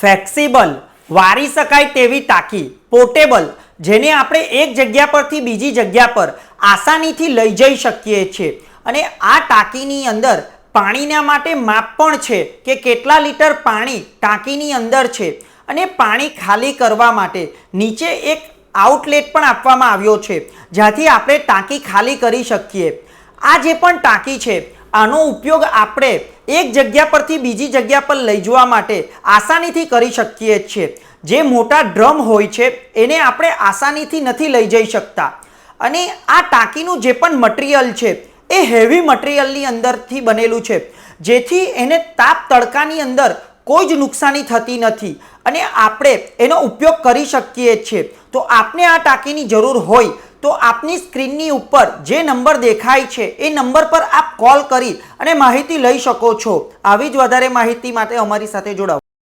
Flexible, વારી શકાય તેવી ટાંકી, પોર્ટેબલ, જેને આપણે એક જગ્યા પરથી બીજી જગ્યા પર આસાનીથી લઈ જઈ શકીએ છીએ. અને આ ટાંકીની અંદર પાણીના માટે માપ પણ છે કે કેટલા લીટર પાણી ટાંકીની અંદર છે અને પાણી ખાલી કરવા માટે નીચે એક આઉટલેટ પણ આપવામાં આવ્યો છે, જ્યાંથી આપણે ટાંકી ખાલી કરી શકીએ. આ જે પણ ટાંકી છે આનો ઉપયોગ આપણે એક જગ્યા પરથી બીજી જગ્યા પર લઈ જવા માટે આસાનીથી કરી શકીએ છીએ. જે મોટા ડ્રમ હોય છે, એને આપણે આસાનીથી નથી લઈ જઈ શકતા. અને આ ટાંકીનું જે પણ મટીરિયલ છે, એ હેવી મટીરિયલની અંદરથી બનેલું છે. જેથી એને તાપ તડકાની અંદર કોઈ જ નુકસાની થતી નથી. અને આપણે એનો ઉપયોગ કરી શકીએ છીએ. તો આપને આ ટાંકીની જરૂર હોય, તો આપની સ્ક્રીનની ઉપર જે નંબર દેખાય છે, એ નંબર પર આપ કોલ કરી અને માહિતી લઈ શકો છો. આવી જ વધારે માહિતી માટે અમારી સાથે જોડાઓ